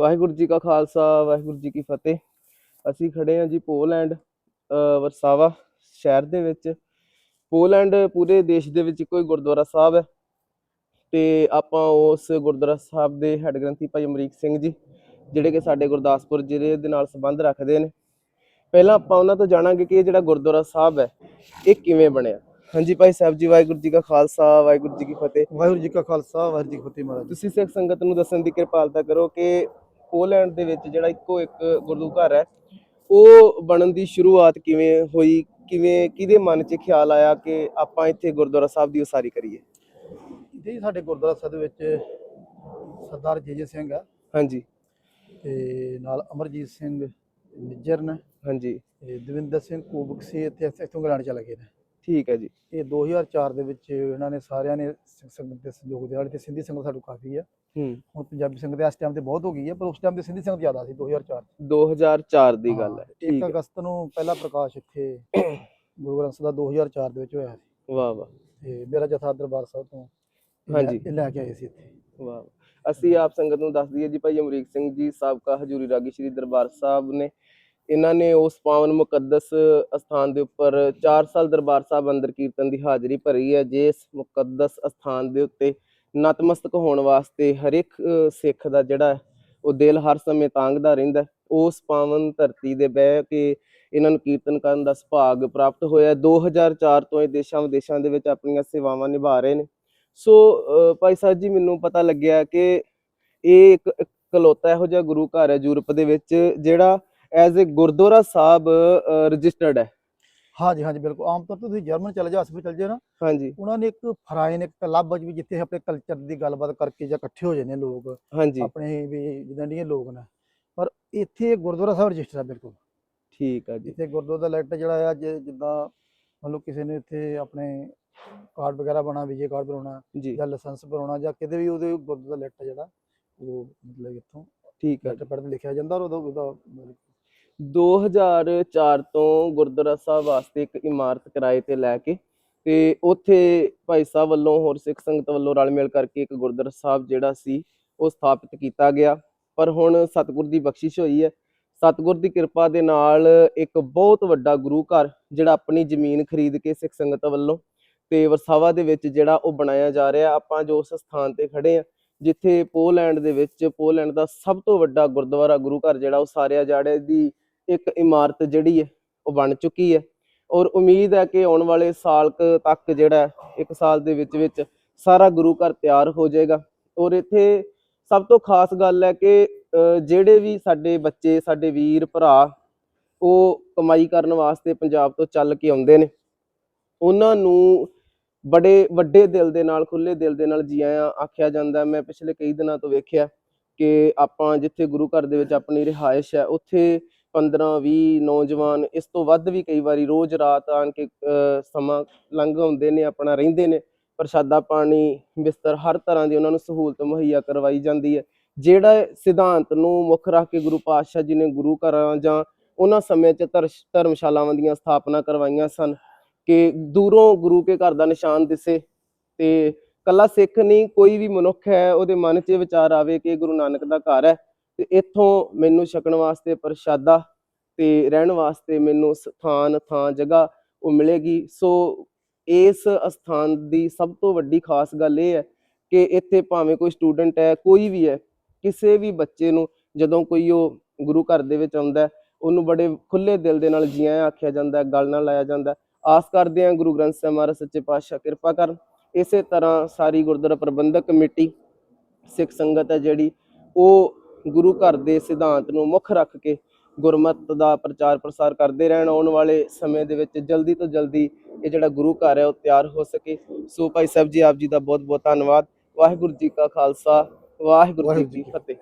ਵਾਹਿਗੁਰੂ ਜੀ ਕਾ ਖਾਲਸਾ ਵਾਹਿਗੁਰੂ ਜੀ ਕੀ ਫਤਿਹ। ਅਸੀਂ ਖੜੇ ਹਾਂ ਜੀ ਪੋਲੈਂਡ ਵਰਸਾਵਾ ਸ਼ਹਿਰ ਦੇ ਵਿੱਚ। ਪੋਲੈਂਡ ਪੂਰੇ ਦੇਸ਼ ਦੇ ਵਿੱਚ ਕੋਈ ਗੁਰਦੁਆਰਾ ਸਾਹਿਬ ਹੈ। ਤੇ ਆਪਾਂ ਉਸ ਗੁਰਦੁਆਰਾ ਸਾਹਿਬ ਦੇ ਹੈੱਡ ਗ੍ਰੰਥੀ ਭਾਈ ਅਮਰੀਕ ਸਿੰਘ ਜੀ ਜਿਹੜੇ ਕਿ ਸਾਡੇ ਗੁਰਦਾਸਪੁਰ ਜ਼ਿਲ੍ਹੇ ਦੇ ਨਾਲ ਸੰਬੰਧ ਰੱਖਦੇ ਨੇ। ਪਹਿਲਾਂ ਆਪਾਂ ਉਹਨਾਂ ਤੋਂ ਜਾਣਾਂਗੇ ਕਿ ਇਹ ਜਿਹੜਾ ਗੁਰਦੁਆਰਾ ਸਾਹਿਬ ਹੈ ਇਹ ਕਿਵੇਂ ਬਣਿਆ? ਹਾਂਜੀ ਭਾਈ ਸਾਹਿਬ ਜੀ ਵਾਹਿਗੁਰੂ ਜੀ ਕਾ ਖਾਲਸਾ ਵਾਹਿਗੁਰੂ ਜੀ ਕੀ ਫਤਿਹ। ਵਾਹਿਗੁਰੂ ਜੀ ਕਾ ਖਾਲਸਾ ਵਾਹਿਗੁਰੂ ਜੀ ਕੀ ਫਤਿਹ ਮਹਾਰਾਜ ਤੁਸੀਂ ਸਿੱਖ ਸੰਗਤ ਨੂੰ ਦੱਸਣ ਦੀ ਕਿਰਪਾਲਤਾ ਕਰੋ ਕਿ ਪੋਲੈਂਡ ਦੇ ਵਿੱਚ ਜਿਹੜਾ ਇੱਕੋ ਇੱਕ ਗੁਰੂ ਘਰ ਹੈ ਉਹ ਬਣਨ ਦੀ ਸ਼ੁਰੂਆਤ ਕਿਵੇਂ ਹੋਈ? ਕਿਵੇਂ ਕਿਹਦੇ ਮਨ 'ਚ ਖਿਆਲ ਆਇਆ ਕਿ ਆਪਾਂ ਇੱਥੇ ਗੁਰਦੁਆਰਾ ਸਾਹਿਬ ਦੀ ਉਸਾਰੀ ਕਰੀਏ? ਜੀ ਸਾਡੇ ਗੁਰਦੁਆਰਾ ਸਾਹਿਬ ਦੇ ਵਿੱਚ ਸਰਦਾਰ ਜੇਜੇ ਸਿੰਘ ਆ ਹਾਂਜੀ। ਤੇ ਨਾਲ ਅਮਰਜੀਤ ਸਿੰਘ ਨਿੱਜਰ ਨੇ। ਹਾਂਜੀ। ਤੇ ਦਵਿੰਦਰ ਸਿੰਘ ਕੋਬਕਸੀ ਇੱਥੇ ਇੱਥੋਂ ਇੰਗਲੈਂਡ ਚਲੇ ਗਏ ਨੇ। ਠੀਕ ਹੈ ਜੀ। ਇਹ 2004 ਦੇ ਵਿੱਚ ਇਹਨਾਂ ਨੇ ਸਾਰਿਆਂ ਨੇ ਸਿੱਖ ਸੰਗਤ ਦੇ ਸਹਿਯੋਗ ਦੇ ਨਾਲ ਤੇ ਸਿੰਧੀ ਸੰਗਤ ਸਾਨੂੰ ਕਾਫੀ ਆ ਹੁਣ ਪੰਜਾਬੀ ਸੰਗਤ ਇਸ ਟਾਈਮ ਤੇ ਬਹੁਤ ਹੋ ਗਈ ਹੈ ਪਰ ਉਸ ਟਾਈਮ ਤੇ ਸਿੰਧੀ ਸੰਗਤ ਜ਼ਿਆਦਾ ਸੀ 2004 2004 ਦੀ ਗੱਲ ਹੈ 1 ਠੀਕ ਹੈ। ਅਗਸਤ ਨੂੰ ਪਹਿਲਾ ਪ੍ਰਕਾਸ਼ ਇੱਥੇ ਗੁਰੂ ਗ੍ਰੰਥ ਸਾਹਿਬ ਦਾ 2004 ਦੇ ਵਿੱਚ ਹੋਇਆ ਸੀ। ਵਾਹ ਵਾਹ। ਤੇ ਮੇਰਾ ਜਥਾ ਦਰਬਾਰ ਸਾਹਿਬ ਤੋਂ ਹਾਂਜੀ। ਲੈ ਕੇ ਆਏ ਸੀ ਇੱਥੇ। ਵਾਹ ਅਸੀਂ ਆਪ ਸੰਗਤ ਨੂੰ ਦੱਸ ਦਈਏ ਜੀ ਭਾਈ ਅਮਰੀਕ ਸਿੰਘ ਜੀ ਸਾਬਕਾ ਹਜੂਰੀ ਰਾਗੀ ਸ਼੍ਰੀ ਦਰਬਾਰ ਸਾਹਿਬ ਨੇ ਇਹਨਾਂ ਨੇ ਉਸ ਪਾਵਨ ਮੁਕੱਦਸ ਅਸਥਾਨ ਦੇ ਉੱਪਰ 4 ਸਾਲ ਦਰਬਾਰ ਸਾਹਿਬ ਅੰਦਰ ਕੀਰਤਨ ਦੀ ਹਾਜ਼ਰੀ ਭਰੀ ਹੈ ਜਿਸ ਮੁਕੱਦਸ ਅਸਥਾਨ ਦੇ ਉੱਤੇ ਨਤਮਸਤਕ ਹੋਣ ਵਾਸਤੇ ਹਰ ਇੱਕ ਸਿੱਖ ਦਾ ਜਿਹੜਾ ਉਹ ਦਿਲ ਹਰ ਸਮੇਂ ਤਾਂਗਦਾ ਰਹਿੰਦਾ ਉਸ ਪਾਵਨ ਧਰਤੀ ਦੇ ਬਹਿ ਕੇ ਇਹਨਾਂ ਨੂੰ ਕੀਰਤਨ ਕਰਨ ਦਾ ਸੁਭਾਗ ਪ੍ਰਾਪਤ ਹੋਇਆ 2004 ਤੋਂ ਇਹ ਦੇਸ਼ਾਂ ਵਿਦੇਸ਼ਾਂ ਦੇ ਵਿੱਚ ਆਪਣੀਆਂ ਸੇਵਾਵਾਂ ਨਿਭਾ ਰਹੇ ਨੇ। ਸੋ ਭਾਈ ਸਾਹਿਬ ਜੀ, ਮੈਨੂੰ ਪਤਾ ਲੱਗਿਆ ਕਿ ਇਹ ਇੱਕ ਇਕਲੌਤਾ ਇਹੋ ਜਿਹਾ ਗੁਰੂ ਘਰ ਹੈ ਯੂਰਪ ਦੇ ਵਿੱਚ, ਜਿਹੜਾ as a Gurdwara Sahib registered ਹੈ। ਹਾਂਜੀ ਹਾਂਜੀ ਬਿਲਕੁਲ। ਆਮ ਤੌਰ ਤੇ ਤੁਸੀਂ ਜਰਮਨ ਚਲੇ ਜਾਓ ਹਸਪੀਟਲ ਚਲੇ ਜਾਓ ਨਾ। ਹਾਂਜੀ। ਉਹਨਾਂ ਨੇ ਇੱਕ ਫਰਾਈਨ ਇੱਕ ਕਲੱਬ ਵੀ ਜਿੱਥੇ ਆਪਣੇ ਕਲਚਰ ਦੀ ਗੱਲਬਾਤ ਕਰਕੇ ਜਾਂ ਇਕੱਠੇ ਹੋ ਜਾਂਦੇ ਨੇ ਲੋਕ ਹਾਂਜੀ। ਆਪਣੇ ਵੀ ਜਿੱਦਾਂ ਦੀਆਂ ਲੋਕ ਨੇ। ਪਰ ਇੱਥੇ ਗੁਰਦੁਆਰਾ ਸਾਹਿਬ ਰਜਿਸਟਰ ਆ ਬਿਲਕੁਲ। ਠੀਕ ਹੈ ਜੀ। ਇੱਥੇ ਗੁਰਦੁਆਰਾ ਦਾ ਲੈਟਰ ਜਿਹੜਾ ਆ ਜਿੱਦਾਂ ਮੰਨ ਲਓ ਕਿਸੇ ਨੇ ਇੱਥੇ ਆਪਣੇ ਕਾਰਡ ਵਗੈਰਾ ਬਣਾ ਵੀਜ਼ੇ ਕਾਰਡ ਬਣਾਉਣਾ ਜੀ। ਲਾਇਸੈਂਸ ਬਣਾਉਣਾ ਜਾਂ ਕਿਤੇ ਵੀ ਉਹਦੇ ਗੁਰਦੁਆਰਾ ਦਾ ਲੈਟਰ ਜਿਹੜਾ ਉਹ ਮਤਲਬ ਇੱਥੋਂ ਠੀਕ ਹੈ ਲੈਟਰ ਪੜ੍ਹ ਲਿਖਿਆ ਜਾਂਦਾ ਔਰ ਉਹਦਾ ਉਹਦਾ ਮਤਲਬ 2004 ਤੋਂ ਗੁਰਦੁਆਰਾ ਸਾਹਿਬ ਵਾਸਤੇ ਇੱਕ ਇਮਾਰਤ ਕਿਰਾਏ ਤੇ ਲੈ ਕੇ ਤੇ ਉੱਥੇ ਭਾਈ ਸਾਹਿਬ ਵੱਲੋਂ ਹੋਰ ਸਿੱਖ ਸੰਗਤ ਵੱਲੋਂ ਰਲ ਮਿਲ ਕਰਕੇ ਇੱਕ ਗੁਰਦੁਆਰਾ ਸਾਹਿਬ ਜਿਹੜਾ ਸੀ, ਉਹ ਸਥਾਪਿਤ ਕੀਤਾ ਗਿਆ। ਪਰ ਹੁਣ ਸਤਿਗੁਰ ਦੀ ਬਖਸ਼ਿਸ਼ ਹੋਈ ਹੈ। ਸਤਿਗੁਰ ਦੀ ਕਿਰਪਾ ਦੇ ਨਾਲ ਇੱਕ ਬਹੁਤ ਵੱਡਾ ਗੁਰੂ ਘਰ ਜਿਹੜਾ ਆਪਣੀ ਜ਼ਮੀਨ ਖਰੀਦ ਕੇ ਸਿੱਖ ਸੰਗਤ ਵੱਲੋਂ ਤੇ ਵਰਸਾਵਾ ਦੇ ਵਿੱਚ ਜਿਹੜਾ ਉਹ ਬਣਾਇਆ ਜਾ ਰਿਹਾ। ਆਪਾਂ ਜੋ ਉਸ ਸਥਾਨ ਤੇ ਖੜੇ ਆ ਜਿੱਥੇ ਪੋਲੈਂਡ ਦੇ ਵਿੱਚ, ਪੋਲੈਂਡ ਦਾ ਸਭ ਤੋਂ ਵੱਡਾ ਗੁਰਦੁਆਰਾ ਗੁਰੂ ਘਰ ਜਿਹੜਾ ਉਹ ਸਾਰਿਆ ਜਾੜੇ ਦੀ ਇੱਕ ਇਮਾਰਤ ਜਿਹੜੀ ਹੈ, ਉਹ ਬਣ ਚੁੱਕੀ ਹੈ। ਔਰ ਉਮੀਦ ਹੈ ਕਿ ਆਉਣ ਵਾਲੇ ਸਾਲ ਕੁ ਤੱਕ ਜਿਹੜਾ ਇੱਕ ਸਾਲ ਦੇ ਵਿੱਚ ਵਿੱਚ ਸਾਰਾ ਗੁਰੂ ਘਰ ਤਿਆਰ ਹੋ ਜਾਏਗਾ। ਔਰ ਇੱਥੇ ਸਭ ਤੋਂ ਖਾਸ ਗੱਲ ਹੈ ਕਿ ਜਿਹੜੇ ਵੀ ਸਾਡੇ ਬੱਚੇ, ਸਾਡੇ ਵੀਰ, ਭਰਾ, ਉਹ ਕਮਾਈ ਕਰਨ ਵਾਸਤੇ ਪੰਜਾਬ ਤੋਂ ਚੱਲ ਕੇ ਆਉਂਦੇ ਨੇ। ਉਹਨਾਂ ਨੂੰ ਬੜੇ ਵੱਡੇ ਦਿਲ ਦੇ ਨਾਲ ਖੁੱਲੇ ਦਿਲ ਦੇ ਨਾਲ ਜੀ ਆਇਆਂ ਆਖਿਆ ਜਾਂਦਾ ਮੈਂ ਪਿਛਲੇ ਕਈ ਦਿਨਾਂ ਤੋਂ ਵੇਖਿਆ ਕਿ ਆਪਾਂ ਜਿੱਥੇ ਗੁਰੂ ਘਰ ਦੇ ਵਿੱਚ ਆਪਣੀ ਰਿਹਾਇਸ਼ ਹੈ, ਉੱਥੇ 15 20 ਨੌਜਵਾਨ ਇਸ ਤੋਂ ਵੱਧ ਵੀ ਕਈ ਵਾਰੀ ਰੋਜ਼ ਰਾਤ ਆਣ ਕੇ ਅ, ਸਮਾਂ ਲੰਘਾਉਂਦੇ ਨੇ ਆਪਣਾ ਰਹਿੰਦੇ ਨੇ ਪ੍ਰਸ਼ਾਦਾ ਪਾਣੀ ਬਿਸਤਰ ਹਰ ਤਰ੍ਹਾਂ ਦੀ ਉਹਨਾਂ ਨੂੰ ਸਹੂਲਤ ਮੁਹੱਈਆ ਕਰਵਾਈ ਜਾਂਦੀ ਹੈ। ਜਿਹੜਾ ਸਿਧਾਂਤ ਨੂੰ ਮੁੱਖ ਰੱਖ ਕੇ ਗੁਰੂ ਪਾਤਸ਼ਾਹ ਜੀ ਨੇ ਗੁਰੂ ਘਰਾਂ ਜਾਂ ਉਹਨਾਂ ਸਮੇਂ 'ਚ ਧਰ- ਧਰਮਸ਼ਾਲਾਵਾਂ ਦੀਆਂ ਸਥਾਪਨਾ ਕਰਵਾਈਆਂ ਸਨ ਕਿ ਦੂਰੋਂ ਗੁਰੂ ਕੇ ਘਰ ਦਾ ਨਿਸ਼ਾਨ ਦਿਸੇ ਤੇ ਕੱਲਾ ਸਿੱਖ ਨਹੀਂ ਕੋਈ ਵੀ ਮਨੁੱਖ ਹੈ ਉਹਦੇ ਮਨ 'ਚ ਵਿਚਾਰ ਆਵੇ ਕਿ ਗੁਰੂ ਨਾਨਕ ਦਾ ਘਰ ਹੈ। ਤੇ ਇੱਥੋਂ ਮੈਨੂੰ ਛਕਣ ਵਾਸਤੇ ਪ੍ਰਸ਼ਾਦਾ ਤੇ ਰਹਿਣ ਵਾਸਤੇ ਮੈਨੂੰ ਸਥਾਨ ਥਾਂ ਜਗ੍ਹਾ ਉਹ ਮਿਲੇਗੀ। ਸੋ ਇਸ ਅਸਥਾਨ ਦੀ ਸਭ ਤੋਂ ਵੱਡੀ ਖਾਸ ਗੱਲ ਇਹ ਹੈ ਕਿ ਇੱਥੇ ਭਾਵੇਂ ਕੋਈ ਸਟੂਡੈਂਟ ਹੈ ਕੋਈ ਵੀ ਹੈ ਕਿਸੇ ਵੀ ਬੱਚੇ ਨੂੰ ਜਦੋਂ ਕੋਈ ਉਹ ਗੁਰੂ ਘਰ ਦੇ ਵਿੱਚ ਆਉਂਦਾ ਉਹਨੂੰ ਬੜੇ ਖੁੱਲੇ ਦਿਲ ਦੇ ਨਾਲ ਜੀ ਆਇਆਂ ਆਖਿਆ ਜਾਂਦਾ ਹੈ, ਗਲ ਨਾਲ ਲਾਇਆ ਜਾਂਦਾ ਆਸ ਕਰਦੇ ਹਾਂ ਗੁਰੂ ਗ੍ਰੰਥ ਸਾਹਿਬ ਮਹਾਰਾਜ ਸੱਚੇ ਪਾਤਸ਼ਾਹ ਕਿਰਪਾ ਕਰਨ। ਇਸੇ ਤਰ੍ਹਾਂ ਸਾਰੀ ਗੁਰਦੁਆਰਾ ਪ੍ਰਬੰਧਕ ਕਮੇਟੀ ਸਿੱਖ ਸੰਗਤ ਹੈ ਜਿਹੜੀ ਉਹ ਗੁਰੂ ਘਰ ਦੇ ਸਿਧਾਂਤ ਨੂੰ ਮੁੱਖ ਰੱਖ ਕੇ ਗੁਰਮਤ ਦਾ ਪ੍ਰਚਾਰ ਪ੍ਰਸਾਰ ਕਰਦੇ ਰਹਿਣ ਆਉਣ ਵਾਲੇ ਸਮੇਂ ਦੇ ਵਿੱਚ ਜਲਦੀ ਤੋਂ ਜਲਦੀ ਇਹ ਜਿਹੜਾ ਗੁਰੂ ਘਰ ਹੈ ਉਹ ਤਿਆਰ ਹੋ ਸਕੇ। ਸੋ ਭਾਈ ਸਾਹਿਬ ਜੀ ਆਪ ਜੀ ਦਾ ਬਹੁਤ ਬਹੁਤ ਧੰਨਵਾਦ। ਵਾਹਿਗੁਰੂ ਜੀ ਕਾ ਖਾਲਸਾ ਵਾਹਿਗੁਰੂ ਜੀ ਕੀ ਫਤਿਹ।